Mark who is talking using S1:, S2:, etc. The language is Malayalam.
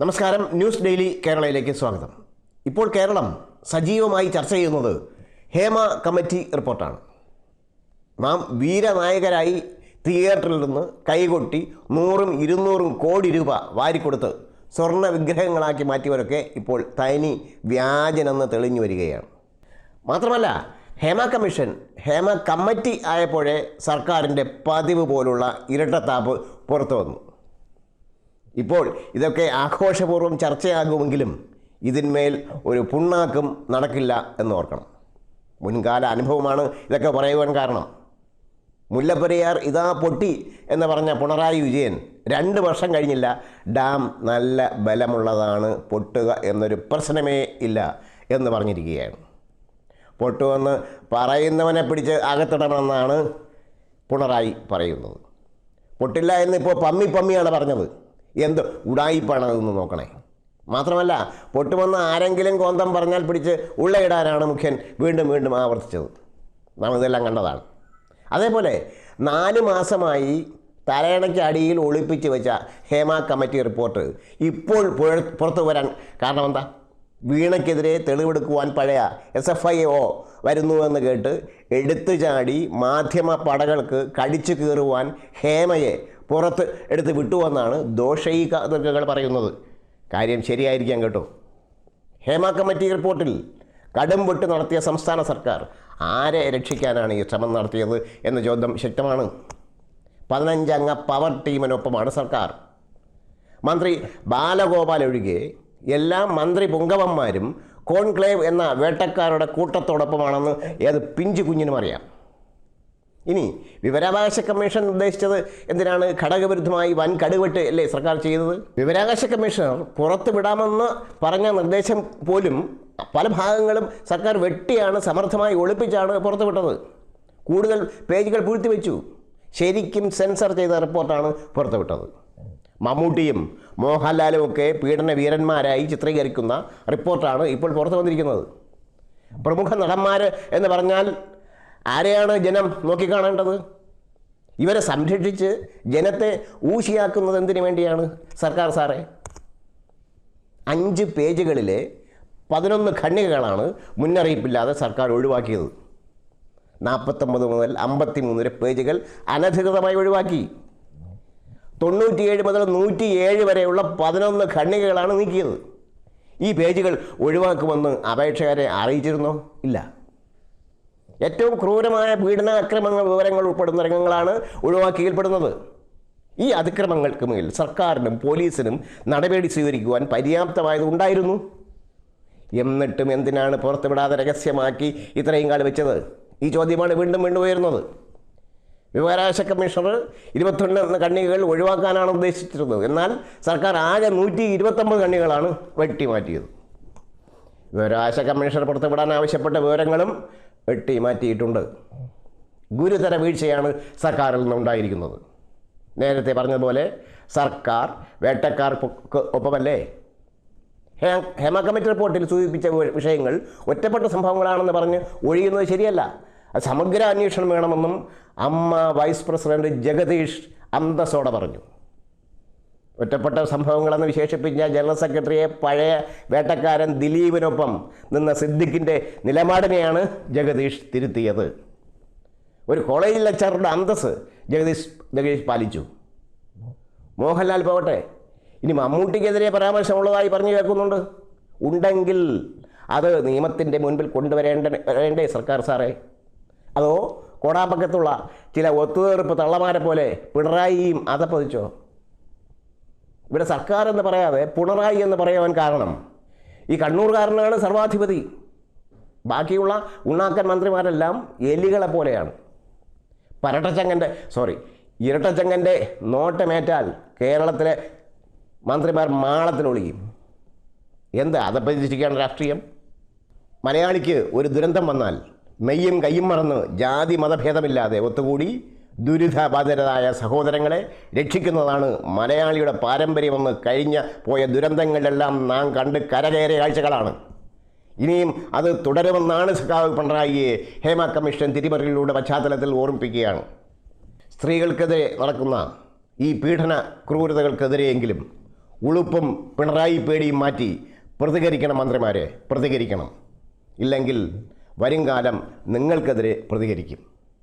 S1: നമസ്കാരം ന്യൂസ് ഡെയിലി കേരളയിലേക്ക് സ്വാഗതം. ഇപ്പോൾ കേരളം സജീവമായി ചർച്ച ചെയ്യുന്നത് ഹേമ കമ്മിറ്റി റിപ്പോർട്ടാണ്. നാം വീരനായകരായി തിയേറ്ററിൽ നിന്ന് കൈകൊട്ടി നൂറും ഇരുന്നൂറും കോടി രൂപ വാരിക്കൊടുത്ത് സ്വർണ വിഗ്രഹങ്ങളാക്കി മാറ്റിയവരൊക്കെ ഇപ്പോൾ തനി വ്യാജനെന്ന് തെളിഞ്ഞു വരികയാണ്. മാത്രമല്ല ഹേമ കമ്മീഷൻ ഹേമ കമ്മിറ്റി ആയപ്പോഴേ സർക്കാരിന്റെ പതിവ് പോലുള്ള ഇരട്ടത്താപ്പ് പുറത്തു വന്നു ഇപ്പോൾ ഇതൊക്കെ ആഘോഷപൂർവം ചർച്ചയാകുമെങ്കിലും ഇതിന്മേൽ ഒരു പുണ്ണാക്കും നടക്കില്ല എന്ന് ഓർക്കണം. മുൻകാല അനുഭവമാണ് ഇതൊക്കെ പറയുവാൻ കാരണം. മുല്ലപ്പെരിയാർ ഇതാ പൊട്ടി എന്ന് പറഞ്ഞ പിണറായി വിജയൻ രണ്ട് വർഷം കഴിഞ്ഞില്ല. ഡാം നല്ല ബലമുള്ളതാണ് പൊട്ടുക എന്നൊരു പ്രശ്നമേ ഇല്ല എന്ന് പറഞ്ഞിരിക്കുകയാണ്. പൊട്ടുമെന്ന് പറയുന്നവനെ പിടിച്ച് അകത്തിടണമെന്നാണ് പിണറായി പറയുന്നത്. പൊട്ടില്ല എന്ന് ഇപ്പോൾ പമ്മി പമ്മിയാണ് പറഞ്ഞത്. എന്ത് ഉടായിപ്പാണ് അതെന്ന് നോക്കണേ. മാത്രമല്ല പൊട്ടുമെന്ന് ആരെങ്കിലും കോന്തം പറഞ്ഞാൽ പിടിച്ച് ഉള്ളയിടാനാണ് മുഖ്യൻ വീണ്ടും വീണ്ടും ആവർത്തിച്ചത്. നാം ഇതെല്ലാം കണ്ടതാണ്. അതേപോലെ നാല് മാസമായി തലയണയ്ക്ക് അടിയിൽ ഒളിപ്പിച്ച് വെച്ച ഹേമ കമ്മിറ്റി റിപ്പോർട്ട് ഇപ്പോൾ പുറത്തു വരാൻ കാരണം എന്താ വീണയ്ക്കെതിരെ തെളിവെടുക്കുവാൻ പഴയ എസ് എഫ് ഐ ഒ വരുന്നുവെന്ന് കേട്ട് എടുത്തു ചാടി മാധ്യമ പടകൾക്ക് കടിച്ചു കീറുവാൻ ഹേമയെ പുറത്ത് എടുത്ത് വിട്ടുവെന്നാണ് ദുർഗകൾ പറയുന്നത്. കാര്യം ശരിയായിരിക്കാം കേട്ടോ. ഹേമ കമ്മിറ്റി റിപ്പോർട്ടിൽ കടും വെട്ട് നടത്തിയ സംസ്ഥാന സർക്കാർ ആരെ രക്ഷിക്കാനാണ് ഈ ശ്രമം നടത്തിയത് എന്ന ചോദ്യം ശക്തമാണ്. പതിനഞ്ചംഗ പവർ ടീമിനൊപ്പമാണ് സർക്കാർ. മന്ത്രി ബാലഗോപാൽ ഒഴികെ എല്ലാ മന്ത്രി പുങ്കവന്മാരും കോൺക്ലേവ് എന്ന വേട്ടക്കാരുടെ കൂട്ടത്തോടൊപ്പമാണെന്ന് ഏത് പിഞ്ചു കുഞ്ഞിനും അറിയാം. ഇനി വിവരാവകാശ കമ്മീഷൻ നിർദ്ദേശിച്ചത് എന്തിനാണ്? ഘടകവിരുദ്ധമായി വൻ കടുവെട്ട് അല്ലേ സർക്കാർ ചെയ്തത്? വിവരാവകാശ കമ്മീഷണർ പുറത്ത് വിടാമെന്ന് പറഞ്ഞ നിർദ്ദേശം പോലും പല ഭാഗങ്ങളും സർക്കാർ വെട്ടിയാണ് സമർത്ഥമായി ഒളിപ്പിച്ചാണ് പുറത്തുവിട്ടത്. കൂടുതൽ പേജുകൾ പൂഴ്ത്തിവെച്ചു. ശരിക്കും സെൻസർ ചെയ്ത റിപ്പോർട്ടാണ് പുറത്തുവിട്ടത്. മമ്മൂട്ടിയും മോഹൻലാലും ഒക്കെ പീഡന വീരന്മാരായി ചിത്രീകരിക്കുന്ന റിപ്പോർട്ടാണ് ഇപ്പോൾ പുറത്തു വന്നിരിക്കുന്നത് പ്രമുഖ നടന്മാർ എന്ന് പറഞ്ഞാൽ ആരെയാണ് ജനം നോക്കിക്കാണേണ്ടത് ഇവരെ സംരക്ഷിച്ച് ജനത്തെ ഊശിയാക്കുന്നത് എന്തിനു വേണ്ടിയാണ്? സർക്കാർ സാറേ അഞ്ച് പേജുകളിലെ പതിനൊന്ന് ഖണ്ഡികകളാണ് മുന്നറിയിപ്പില്ലാതെ സർക്കാർ ഒഴിവാക്കിയത്. നാൽപ്പത്തൊമ്പത് മുതൽ അമ്പത്തി മൂന്ന് വരെ പേജുകൾ അനധികൃതമായി ഒഴിവാക്കി. തൊണ്ണൂറ്റിയേഴ് മുതൽ നൂറ്റിയേഴ് വരെയുള്ള പതിനൊന്ന് ഖണ്ഡികകളാണ് നീക്കിയത്. ഈ പേജുകൾ ഒഴിവാക്കുമെന്ന് അപേക്ഷകരെ അറിയിച്ചിരുന്നോ? ഇല്ല. ഏറ്റവും ക്രൂരമായ പീഡന അക്രമങ്ങൾ വിവരങ്ങൾ ഉൾപ്പെടുന്ന രംഗങ്ങളാണ് ഒഴിവാക്കിയിൽപ്പെടുന്നത് ഈ അതിക്രമങ്ങൾക്ക് മേൽ സർക്കാരിനും പോലീസിനും നടപടി സ്വീകരിക്കുവാൻ പര്യാപ്തമായത് ഉണ്ടായിരുന്നു എന്നിട്ടും എന്തിനാണ് പുറത്തുവിടാതെ രഹസ്യമാക്കി ഇത്രയും കാലം വെച്ചത്? ഈ ചോദ്യമാണ് വീണ്ടും വീണ്ടും ഉയരുന്നത്. വിവരാവകാശ കമ്മീഷണർ ഇരുപത്തൊന്ന് കണ്ണികൾ ഒഴിവാക്കാനാണ് ഉദ്ദേശിച്ചിരുന്നത്. എന്നാൽ സർക്കാർ ആകെ നൂറ്റി ഇരുപത്തൊമ്പത് കണ്ണികളാണ് വെട്ടിമാറ്റിയത്. വിവരാവകാശ കമ്മീഷണർ പുറത്തുവിടാൻ ആവശ്യപ്പെട്ട വിവരങ്ങളും വെട്ടി മാറ്റിയിട്ടുണ്ട്. ഗുരുതര വീഴ്ചയാണ് സർക്കാരിൽ നിന്നുണ്ടായിരിക്കുന്നത്. നേരത്തെ പറഞ്ഞതുപോലെ സർക്കാർ വേട്ടക്കാർക്ക് ഒപ്പമല്ലേ? ഹേമ കമ്മിറ്റി റിപ്പോർട്ടിൽ സൂചിപ്പിച്ച വിഷയങ്ങൾ ഒറ്റപ്പെട്ട സംഭവങ്ങളാണെന്ന് പറഞ്ഞ് ഒഴിയുന്നത് ശരിയല്ല. സമഗ്ര അന്വേഷണം വേണമെന്നും അമ്മ വൈസ് പ്രസിഡന്റ് ജഗദീഷ് അന്തസ്സോടെ പറഞ്ഞു. ഒറ്റപ്പെട്ട സംഭവങ്ങളെന്ന് വിശേഷിപ്പിച്ച ജനറൽ സെക്രട്ടറിയെ പഴയ വേട്ടക്കാരൻ ദിലീപിനൊപ്പം നിന്ന സിദ്ദിഖിന്റെ നിലപാടിനെയാണ് ജഗദീഷ് തിരുത്തിയത്. ഒരു കോളേജ് ലെക്ചറുടെ അന്തസ് ജഗദീഷ് ജഗദീഷ് പാലിച്ചു. മോഹൻലാൽ പോകട്ടെ. ഇനി മമ്മൂട്ടിക്കെതിരെ പരാമർശമുള്ളതായി പറഞ്ഞു കേൾക്കുന്നുണ്ട്. ഉണ്ടെങ്കിൽ അത് നിയമത്തിന്റെ മുൻപിൽ കൊണ്ടുവരേണ്ട വരേണ്ടേ സർക്കാർ സാറേ. അതോ കോടാപ്പക്കത്തുള്ള ചില ഒത്തുതീർപ്പ് തള്ളമാരെ പോലെ പിണറായിയും അതപ്പതിച്ചോ? ഇവിടെ സർക്കാർ എന്ന് പറയാതെ പിണറായി എന്ന് പറയാൻ കാരണം ഈ കണ്ണൂർകാരനാണ് സർവാധിപതി. ബാക്കിയുള്ള ഉണ്ണാക്കൻ മന്ത്രിമാരെല്ലാം എലികളെ പോലെയാണ്. പരട്ടച്ചങ്ങന്റെ സോറി ഇരട്ടച്ചങ്ങന്റെ നോട്ടമേറ്റാൽ കേരളത്തിലെ മന്ത്രിമാർ മാളത്തിലൊളിയും എന്താ? അതപ്പതിച്ചിരിക്കുകയാണ് രാഷ്ട്രീയം? മലയാളിക്ക് ഒരു ദുരന്തം വന്നാൽ മെയ്യും കയ്യും മറന്ന് ജാതി മതഭേദമില്ലാതെ ഒത്തുകൂടി ദുരിതബാധിതരായ സഹോദരങ്ങളെ രക്ഷിക്കുന്നതാണ് മലയാളിയുടെ പാരമ്പര്യമെന്ന് കഴിഞ്ഞ പോയ ദുരന്തങ്ങളിലെല്ലാം നാം കണ്ട് കരകയറിയ കാഴ്ചകളാണ്. ഇനിയും അത് തുടരുമെന്നാണ് സഖാവ് പിണറായിയെ ഹേമ കമ്മീഷൻ തിരിമറിയിലൂടെ പശ്ചാത്തലത്തിൽ ഓർമ്മിപ്പിക്കുകയാണ്. സ്ത്രീകൾക്കെതിരെ നടക്കുന്ന ഈ പീഡന ക്രൂരതകൾക്കെതിരെയെങ്കിലും ഉളുപ്പും പിണറായി പേടിയും മാറ്റി പ്രതികരിക്കണം മന്ത്രിമാരെ പ്രതികരിക്കണം. ഇല്ലെങ്കിൽ വരും കാലം നിങ്ങൾക്കെതിരെ പ്രതികരിക്കും.